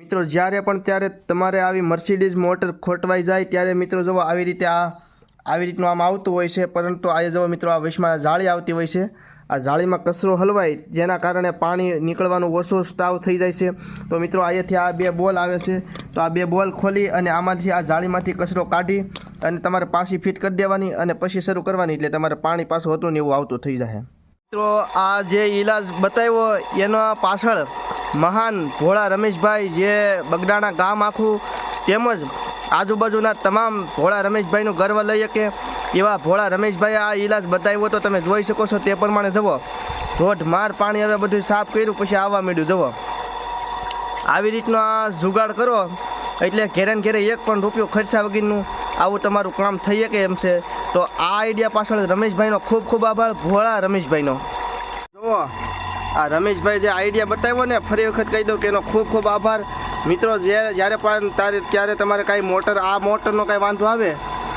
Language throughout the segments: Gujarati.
મિત્રો, જ્યારે પણ ત્યારે તમારે આવી મર્સિડીઝ મોટર ખોટવાઈ જાય, ત્યારે મિત્રો જુઓ, આવી રીતે આ, આવી રીતનું આમ આવતું હોય છે. પરંતુ આજે જુઓ મિત્રો, આ વિશમાં જાળી આવતી હોય છે. આ જાળીમાં કચરો હલવાય, જેના કારણે પાણી નીકળવાનું ઓછો સ્ટાવ થઈ જાય છે. તો મિત્રો અહીંયાથી આ બે બોલ આવે છે. તો આ બે બોલ ખોલી અને આમાંથી આ જાળીમાંથી કચરો કાઢી અને તમારે પાછી ફિટ કરી દેવાની અને પછી શરૂ કરવાની. એટલે તમારે પાણી પાછું હતું ને એવું આવતું થઈ જાય. મિત્રો, આ જે ઈલાજ બતાવ્યો, એના પાછળ મહાન ભોળા રમેશભાઈ જે બગડાણા ગામ આખું, તેમજ આજુબાજુના તમામ ભોળા રમેશભાઈનું ગર્વ લઈ શકે એવા ભોળા રમેશભાઈ આ ઈલાજ બતાવ્યો તો તમે જોઈ શકો છો તે પ્રમાણે જવો ધોધ માર પાણી હવે બધું સાફ કર્યું, પછી આવવા માંડ્યું જવો આવી રીતનો આ જુગાડ કરો, એટલે ઘેરે ઘેરે એક પણ રૂપિયો ખર્ચા વગરનું આવું તમારું કામ થઈ શકે એમ છે. તો આ આઈડિયા પાછળ રમેશભાઈનો ખૂબ ખૂબ આભાર, ભોળા રમેશભાઈનો. જુઓ. આ રમેશભાઈ જે આઈડિયા બતાવ્યો ને, ફરી વખત કહી દઉં કે એનો ખૂબ ખૂબ આભાર. મિત્રો જ્યારે જ્યારે પણ તારે ત્યારે તમારે કાંઈ મોટર, આ મોટરનો કાંઈ વાંધો આવે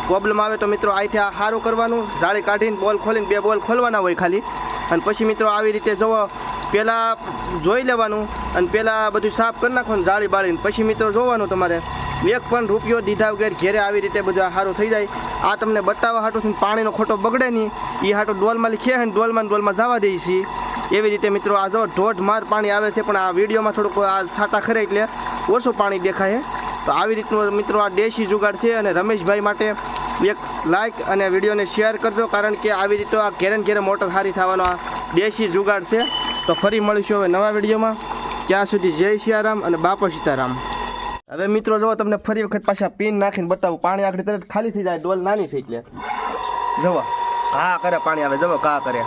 પ્રોબ્લેમ આવે તો મિત્રો અહીંથી આ સારું કરવાનું. જાળી કાઢીને બોલ ખોલીને બે બોલ ખોલવાના હોય ખાલી. અને પછી મિત્રો આવી રીતે જુઓ પહેલાં જોઈ લેવાનું અને પહેલાં બધું સાફ કરી નાખવાનું, જાળી બાળીને. પછી મિત્રો જોવાનું તમારે. એક પણ રૂપિયો દીધા વગર ઘેરે આવી રીતે બધું સારું થઈ જાય. આ તમને બતાવવા હાટું પાણીનો ખોટો બગડે નહીં. એ હાટું ડોલમાં લીખીએ ને ડોલમાં ડોલમાં જવા દઈએ છીએ એવી રીતે મિત્રો આ જો ધોધ માર પાણી આવે છે, પણ આ વિડીયોમાં થોડુંક આ છાટા ખરે એટલે ઓછું પાણી દેખાય તો આવી રીતનું મિત્રો આ દેશી જુગાડ છે અને રમેશભાઈ માટે એક લાઇક અને વિડીયોને શેર કરજો, કારણ કે આવી રીતે આ ઘેરે ને ઘેરે મોટર સારી થવાનો આ દેશી જુગાડ છે. તો ફરી મળીશું હવે નવા વિડીયોમાં. ત્યાં સુધી જય સિયારામ અને બાપો સીતારામ. હવે મિત્રો જો તમને ફરી વખત પાછા પીન નાખીને બતાવું. પાણી આગળ તરત ખાલી થઈ જાય, ડોલ નાની છે એટલે. જવો હા કરે પાણી આવે જવો કા કરે.